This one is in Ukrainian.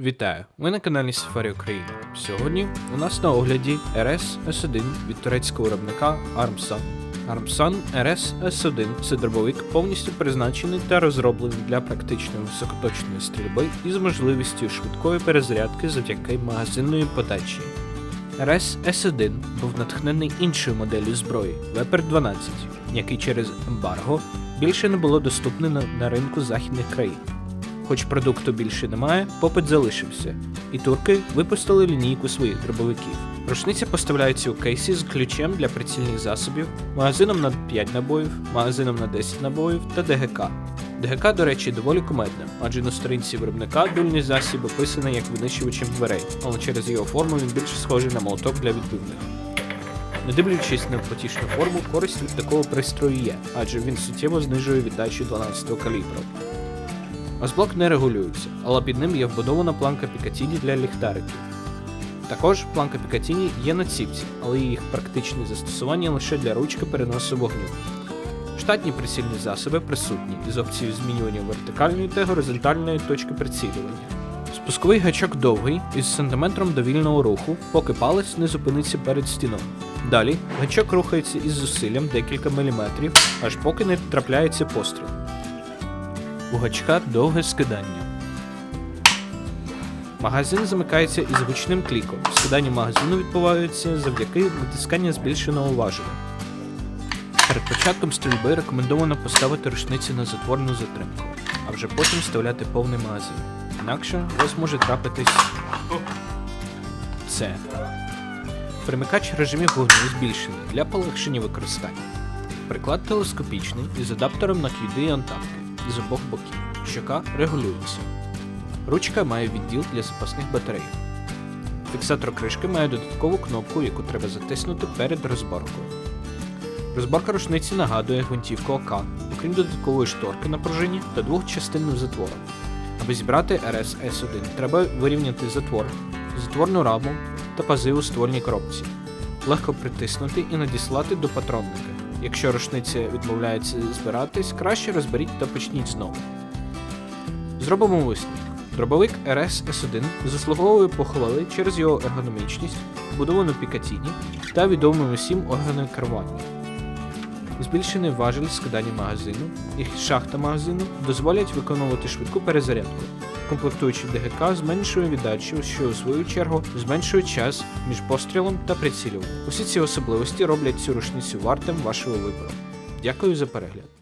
Вітаю! Ви на каналі Safari Україна. Сьогодні у нас на огляді RS S1 від турецького виробника Armsan. Armsan RS S1 це дробовик повністю призначений та розроблений для практичної високоточної стрільби із можливістю швидкої перезарядки завдяки магазинної подачі. RS S1 був натхнений іншою моделлю зброї Weapon 12, який через ембарго більше не було доступне на ринку західних країн. Хоч продукту більше немає, попит залишився, і турки випустили лінійку своїх дробовиків. Рушниця поставляється у кейсі з ключем для прицільних засобів, магазином на 5 набоїв, магазином на 10 набоїв та ДГК. ДГК, до речі, доволі кумедне, адже на сторінці виробника дульний засіб описаний як винищувачем дверей, але через його форму він більше схожий на молоток для відбивних. Не дивлячись на потішну форму, користь від такого пристрою є, адже він суттєво знижує віддачу 12-го калібру. Озблок не регулюється, але під ним є вбудована планка Пікатіні для ліхтариків. Також планка Пікатіні є на ціпці, але їх практичне застосування лише для ручки переносу вогню. Штатні прицільні засоби присутні із опцією змінювання вертикальної та горизонтальної точки прицілювання. Спусковий гачок довгий із сантиметром довільного руху, поки палець не зупиниться перед стіною. Далі гачок рухається із зусиллям декілька міліметрів, аж поки не трапляється постріл. У гачка довге скидання. Магазин замикається із гучним кліком. Скидання магазину відбувається завдяки натисканню збільшеного важеля. Перед початком стрільби рекомендовано поставити рушницю на затворну затримку, а вже потім вставляти повний магазин. Інакше у вас може трапитись це. Примикач режимів вогню збільшений для полегшення використання. Приклад телескопічний із адаптером на QD і антапки з обох боків. Щока регулюється. Ручка має відділ для запасних батарей. Фіксатор кришки має додаткову кнопку, яку треба затиснути перед розборкою. Розборка рушниці нагадує гвинтівку ОК, окрім додаткової шторки на пружині та двох частинних затвору. Аби зібрати RS S1, треба вирівняти затвор, затворну раму та пази у ствольній коробці, легко притиснути і надіслати до патронника. Якщо рушниця відмовляється збиратись, краще розберіть та почніть знову. Зробимо висновок. Дробовик RS S1 заслуговує похвали через його ергономічність, будовану Пікатіні та відомим усім органи керування. Збільшений важель скидання магазину і шахта магазину дозволять виконувати швидку перезарядку. Комплектуючий ДГК зменшує віддачу, що у свою чергу зменшує час між пострілом та прицілюванням. Усі ці особливості роблять цю рушницю вартим вашого вибору. Дякую за перегляд.